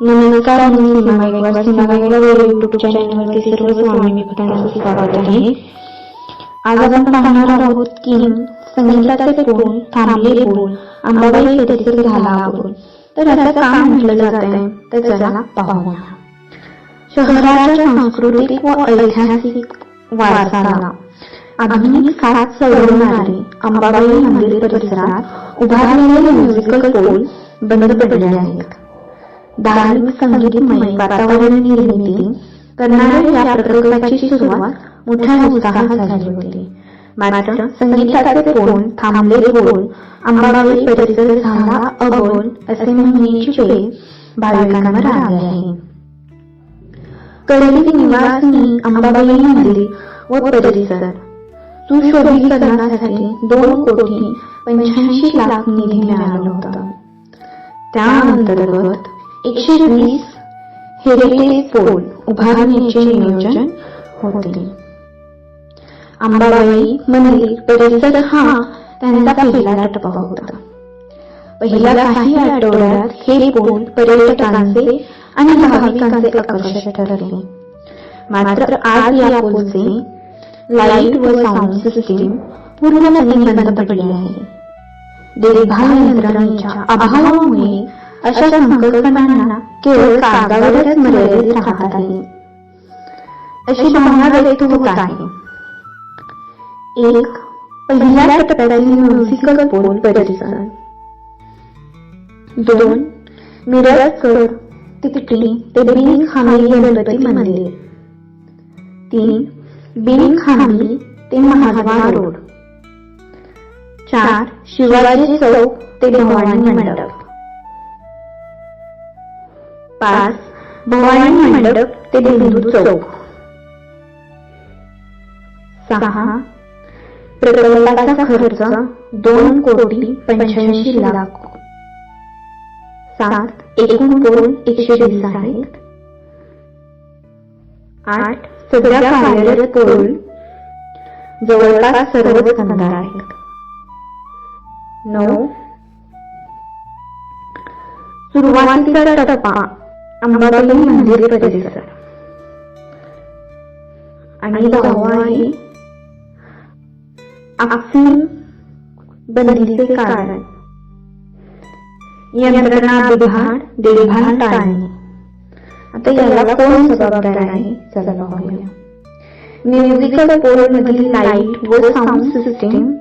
नमस्कार मी सीमा गायकवाड सीमा गायकवाड युट्यूब चॅनलवरती सर्व स्वामी भक्तांचं स्वागत आहे आज आपण पाहणार आहोत की संगीताचे बोल थांबलेले बोल अंबाबाई परिसर झाला बोल तर आता का म्हटलं जात आहे तर चला पाहूया. शहराच्या सांस्कृतिक व ऐतिहासिक वारसाला आधुनिक काळात सवडणारे अंबाबाई मंदिर परिसरात उभारलेले म्युझिकल पोल बंद पडले आहेत. धार्मिक संगीतमय वातावरण निर्मिती करणाऱ्या या प्रकल्पाची सुरुवात मोठ्या उत्साहात झाली होती. मात्र संगीताचे बोल थांबले परिसर झाला अबोल असे म्हणण्याची वेळ भाविकांवर आली आहे. निवासिनी अंबाबाई मंदिर व परिसर सुशोभीकरणासाठी दोन कोटी पंच्याऐंशी लाख निधी मिळाला होता. त्या अंतर्गत एकशे वीस हेरिटेज पोल उभारण्याचे नियोजन होते. अंबाबाई मंदिर परिसर हा त्यांचा पहिला टप्पा होता. पहिल्या काही आठवड्यात हे पोल पर्यटकांचे आणि भाविकांचे आकर्षण ठरले. मात्र आज या पोलचे लाइट व साऊंड सिस्टीम पूर्णपणे बंद पडली आहे. देखभाल यंत्रणेच्या अभावामुळे अशा संकल्पनांना केवळ कागदावरच मर्यादित राहत आहे. अशी भावना होत आहे. एक पहिल्या टप्प्यातील म्युझिकल पोल परिसर. दोन मिरजकर तिकटी ते बिन खांबी गणपती मंदिर. तीन बिन खांबी ते महाद्वार रोड. चार शिवाजी चौक ते भवानी मंडप. पाच भवानी मंडप ते बिंदू चौक. सहा प्रकल्पाचा खर्च दोन कोटी पंच्याऐंशी लाख. सात एकूण पोल एकशे वीस आहेत? आठ सध्या कार्यरत पोल जवळपास सर्वच कामगार आहेत. नऊ सुरुवातीचा टप्पा. अंबाबाई मंदिर परिसर. आणि आहे बंदीचे कारण. यंत्रणा बिघाड टाळणे. आता याला कोण जबाबदार आहे? चला पाहूया. म्युझिकल पोल मधील लाइट व साऊंड सिस्टीम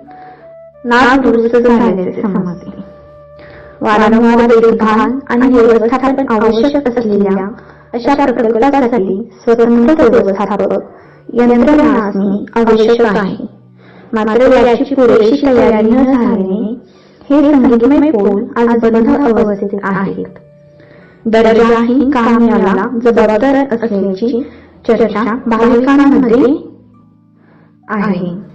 नादुरुस्त झाल्याचे समजले वारंवार देखभाल आणि व्यवस्थापन आवश्यक असलेल्या अशा प्रकल्पासाठी स्वतंत्र व्यवस्थापक यंत्रणा असणे आवश्यक आहे. मात्र याची पुरेशी तयारी न झाल्याने हे संगीतमय पोल आज बंद अवस्थेत आहेत. दर्जाही काम याला जबाबदार असल्याची चर्चा भाविकांमध्ये आहे.